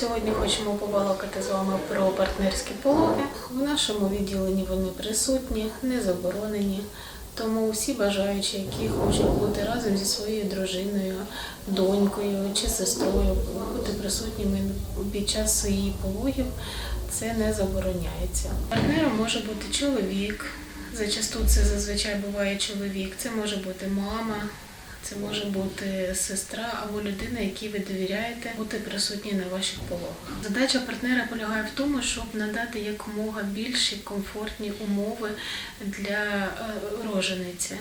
Сьогодні хочемо побалакати з вами про партнерські пологи. В нашому відділенні вони присутні, не заборонені. Тому всі бажаючі, які хочуть бути разом зі своєю дружиною, донькою чи сестрою, бути присутніми під час її пологів, це не забороняється. Партнером може бути чоловік. Зачасту це зазвичай буває чоловік, це може бути мама, це може бути сестра або людина, якій ви довіряєте бути присутні на ваших пологах. Задача партнера полягає в тому, щоб надати якомога більші комфортні умови для е, рожениці.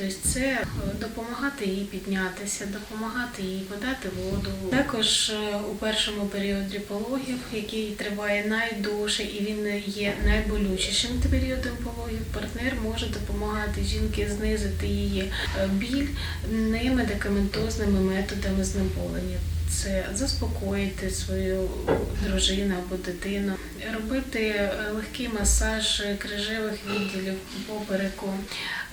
Тобто це е, допомагати їй піднятися, допомагати їй подати воду. Також е, у першому періоді пологів, який триває найдовше і він є найболючішим періодом пологів, партнер може допомагати жінці знизити її е, біль немедикаментозними методами знеболення. Це заспокоїти свою дружину або дитину, робити е, легкий масаж крижевих відділів попереку,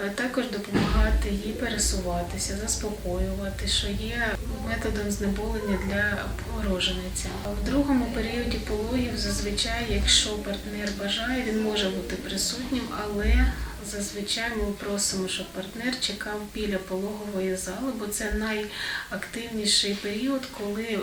Е, також допомагати їй пересуватися, заспокоювати, що є методом знеболення для рожениці. В другому періоді пологів зазвичай, якщо партнер бажає, він може бути присутнім, але Зазвичай ми просимо, щоб партнер чекав біля пологової зали, бо це найактивніший період, коли е,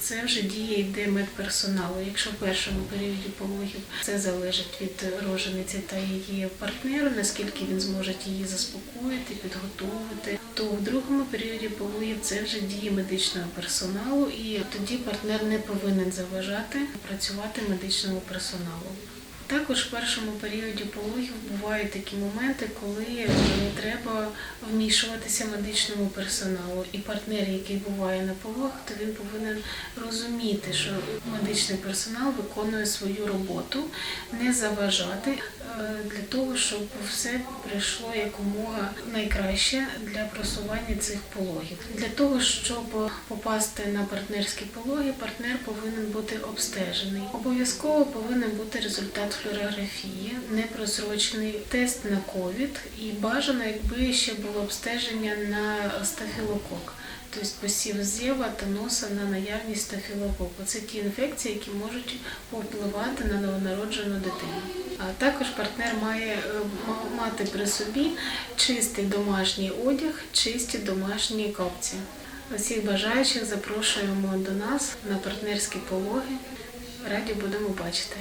це вже діє йде медперсоналу. Якщо в першому періоді пологів це залежить від рожениці та її партнеру, наскільки він зможе її заспокоїти, підготовити, то в другому періоді пологів це вже діє медичного персоналу, і тоді партнер не повинен заважати працювати медичному персоналу. Також в першому періоді пологів бувають такі моменти, коли е, треба вмішуватися медичному персоналу. І партнер, який буває на пологах, то він повинен розуміти, що медичний персонал виконує свою роботу, не заважати для того, щоб все прийшло якомога найкраще для просування цих пологів. Для того, щоб попасти на партнерські пологи, партнер повинен бути обстежений. Обов'язково повинен бути результат флюорографії, непрозрочний тест на ковід і бажано, якби ще було обстеження на стафілокок. Тобто посів зєва та носа на наявність стафілококу. Це ті інфекції, які можуть повпливати на новонароджену дитину. А також партнер має е, мати при собі чистий домашній одяг, чисті домашні капці. Усіх бажаючих запрошуємо до нас на партнерські пологи. Раді будемо бачити.